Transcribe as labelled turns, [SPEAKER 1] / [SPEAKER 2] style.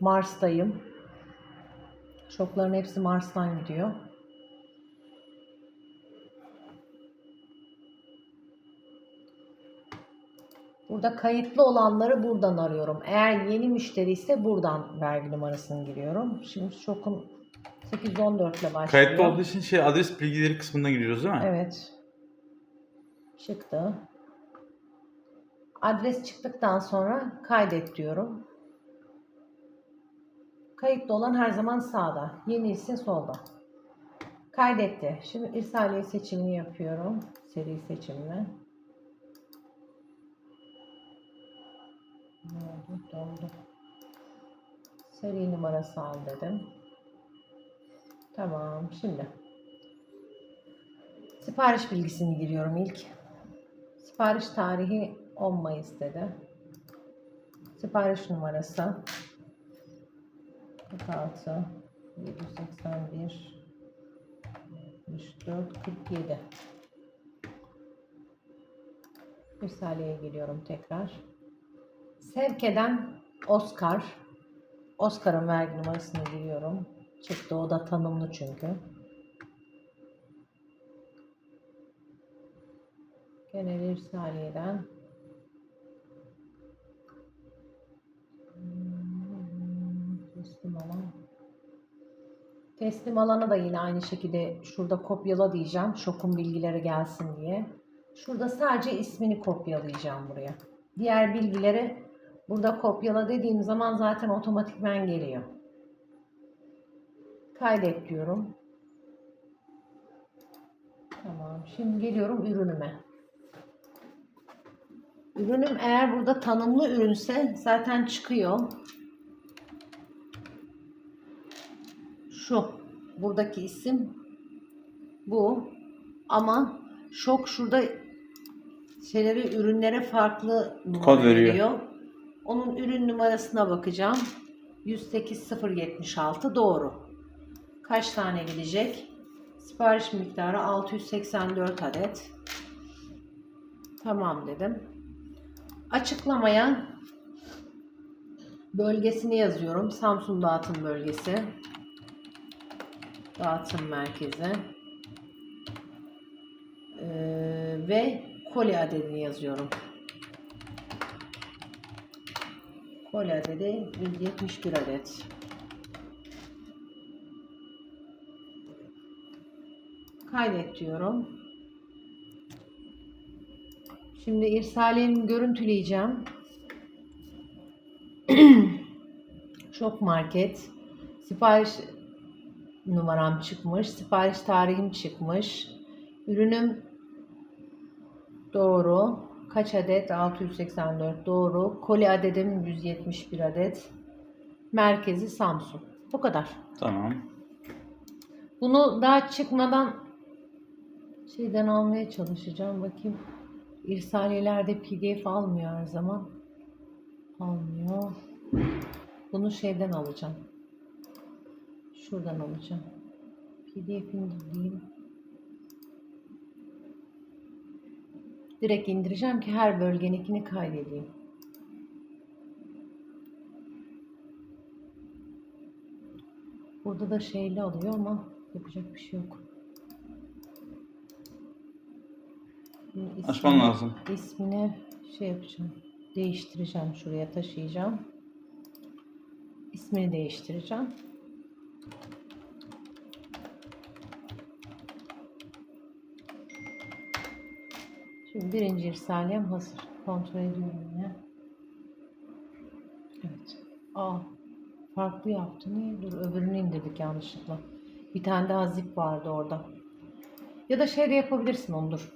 [SPEAKER 1] Mars'tayım. Şokların hepsi Mars'tan gidiyor. Burada kayıtlı olanları buradan arıyorum. Eğer yeni müşteri ise buradan vergi numarasını giriyorum. Şimdi şokum 814 ile başlıyor.
[SPEAKER 2] Kayıtlı olduğu için şey adres bilgileri kısmına giriyoruz değil mi?
[SPEAKER 1] Evet. Çıktı. Adres çıktıktan sonra kaydet diyorum. Kayıtlı olan her zaman sağda. Yeni ise solda. Kaydetti. Şimdi irsaliye seçimini yapıyorum. Seri seçimini. Ne oldu? Doldu. Seri numarası al dedim. Tamam. Şimdi Sipariş bilgisini giriyorum ilk. Sipariş tarihi 10 Mayıs dedi. Sipariş numarası 46 781 64 47 Bir saniye geliyorum tekrar. Sevk eden Oscar. Oscar'ın vergi numarasını giriyorum. Çıktı o da tanımlı çünkü. Genel irsaliyeden teslim alana da yine aynı şekilde şurada kopyala diyeceğim şokun bilgileri gelsin diye. Şurada sadece ismini kopyalayacağım buraya. Diğer bilgileri burada kopyala dediğim zaman zaten otomatikmen geliyor. Kaydet diyorum. Tamam şimdi geliyorum ürünüme. Ürünüm eğer burada tanımlı ürünse zaten çıkıyor. Şu. Buradaki isim bu. Ama şok şurada şeyleri ürünlere farklı
[SPEAKER 2] Kod veriyor.
[SPEAKER 1] veriyor. Onun ürün numarasına bakacağım. 108076 doğru. Kaç tane gidecek? Sipariş miktarı 684 adet. Tamam dedim. Açıklamaya bölgesini yazıyorum. Samsun Dağıtım Bölgesi. Dağıtım Merkezi. Ee, ve koli adedini yazıyorum. Koli adedi 171 adet. Kaydet diyorum. Şimdi irsalimi görüntüleyeceğim. Şok market. Sipariş numaram çıkmış. Sipariş tarihim çıkmış. Ürünüm doğru. Kaç adet? 684 doğru. Koli adedim 171 adet. Merkezi Samsun. Bu kadar.
[SPEAKER 2] Tamam.
[SPEAKER 1] Bunu daha çıkmadan şeyden almaya çalışacağım. Bakayım. İrsaliyelerde pdf almıyor her zaman. Almıyor. Bunu şeyden alacağım. Şuradan alacağım. pdf indireyim. Direkt indireceğim ki her bölgeninkini kaydedeyim. Burada da şeyli alıyor ama yapacak bir şey yok. İsmini-
[SPEAKER 2] Açman lazım.
[SPEAKER 1] İsmini şey yapacağım. Değiştireceğim. Şuraya taşıyacağım. İsmini değiştireceğim. Şimdi birinci irsaliyem hazır. Kontrol ediyorum yine. Evet. Aa, farklı yaptı. Niye? Dur öbürünü indirdik yanlışlıkla. Bir tane daha zip vardı orada. Ya da şey de yapabilirsin onu dur.